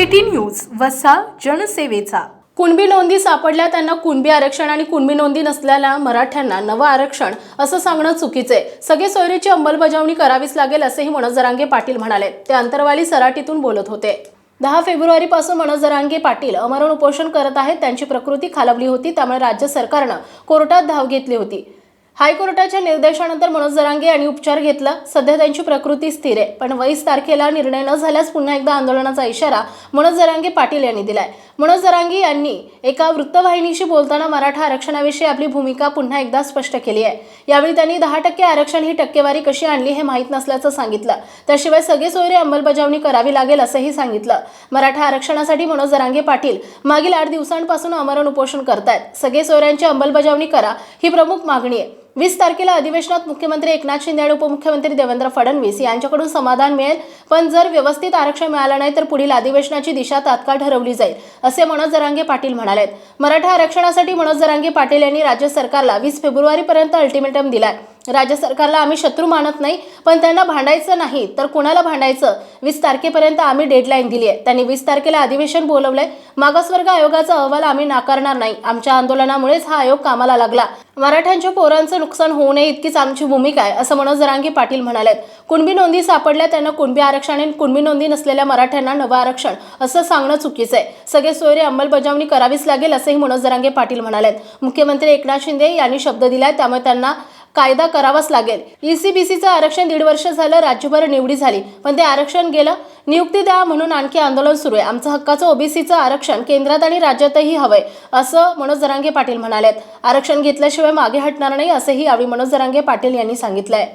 City news वसा जनसेवेचा. कुणबी नोंदी सापडल्या त्यांना कुणबी आरक्षण आणि कुणबी नोंदी नसलेल्या मराठ्यांना नवं आरक्षण असं सांगणं चुकीचं आहे. सगळे सोयरीची अंमलबजावणी करावीच लागेल असेही मनोज जरांगे पाटील म्हणाले. ते अंतरवाली सराटीतून बोलत होते. दहा फेब्रुवारीपासून मनोज जरांगे पाटील अमरण उपोषण करत आहेत. त्यांची प्रकृती खालावली होती. त्यामुळे राज्य सरकारनं कोर्टात धाव घेतली होती. हायकोर्टाच्या निर्देशानंतर मनोज जरांगे यांनी उपचार घेतला. सध्या त्यांची प्रकृती स्थिर आहे. पण वीस तारखेला निर्णय न झाल्यास पुन्हा एकदा आंदोलनाचा इशारा मनोज जरांगे पाटील यांनी दिलाय. मनोज जरांगी यांनी एका वृत्तवाहिनीशी बोलताना मराठा आरक्षणाविषयी आपली भूमिका पुन्हा एकदा स्पष्ट केली आहे. यावेळी त्यांनी दहा टक्के आरक्षण ही टक्केवारी कशी आणली हे माहीत नसल्याचं सांगितलं. त्याशिवाय सगळे सोयरे अंमलबजावणी करावी लागेल असंही सांगितलं. मराठा आरक्षणासाठी मनोज जरांगे पाटील मागील आठ दिवसांपासून अमरण उपोषण करतायत. सगळे सोयऱ्यांची अंमलबजावणी करा ही प्रमुख मागणी आहे. वीस तारखेला अधिवेशनात मुख्यमंत्री एकनाथ शिंदे आणि उपमुख्यमंत्री देवेंद्र फडणवीस यांच्याकडून समाधान मिळेल. पण जर व्यवस्थित आरक्षण मिळालं नाही तर पुढील अधिवेशनाची दिशा तात्काळ ठरवली जाईल असे मनोज जरांगे पाटील म्हणाले मराठा आरक्षणासाठी मनोज जरांगे पाटील यांनी राज्य सरकारला वीस फेब्रुवारीपर्यंत अल्टिमेटम दिलाय. राज्य सरकारला आम्ही शत्रू मानत नाही पण त्यांना भांडायचं नाही तर कुणाला भांडायचं? वीस तारखेपर्यंत आम्ही डेडलाईन दिली आहे त्यांनी वीस तारखेला अधिवेशन बोलवलंय. मागासवर्ग आयोगाचा अहवाल आम्ही नाकारणार नाही. आमच्या आंदोलनामुळेच हा आयोग कामाला लागला. मराठ्यांच्या पोरांचं नुकसान होऊ नये इतकीच आमची भूमिका आहे असं मनोज जरांगे पाटील म्हणालेत. कुणबी नोंदी सापडल्या त्यांना कुणबी आरक्षण आणि कुणबी नोंदी नसलेल्या मराठ्यांना नवं आरक्षण असं सांगणं चुकीचं आहे. सगळे सोयरे अंमलबजावणी करावीच लागेल असंही मनोज जरांगे पाटील म्हणालेत. मुख्यमंत्री एकनाथ शिंदे यांनी शब्द दिलाय त्यामुळे त्यांना कायदा करावाच लागेल. ईसीबीसीचं आरक्षण दीड वर्ष झालं राज्यभर निवडी झाली. पण ते आरक्षण गेलं. नियुक्ती द्या म्हणून आणखी आंदोलन सुरू आहे. आमचं हक्काचं ओबीसीचं आरक्षण केंद्रात आणि राज्यातही हवंय असं मनोज जरांगे पाटील म्हणालेत. आरक्षण घेतल्याशिवाय मागे हटणार नाही असंही यावेळी मनोज जरांगे पाटील यांनी सांगितलंय.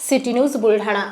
City news Buldhana.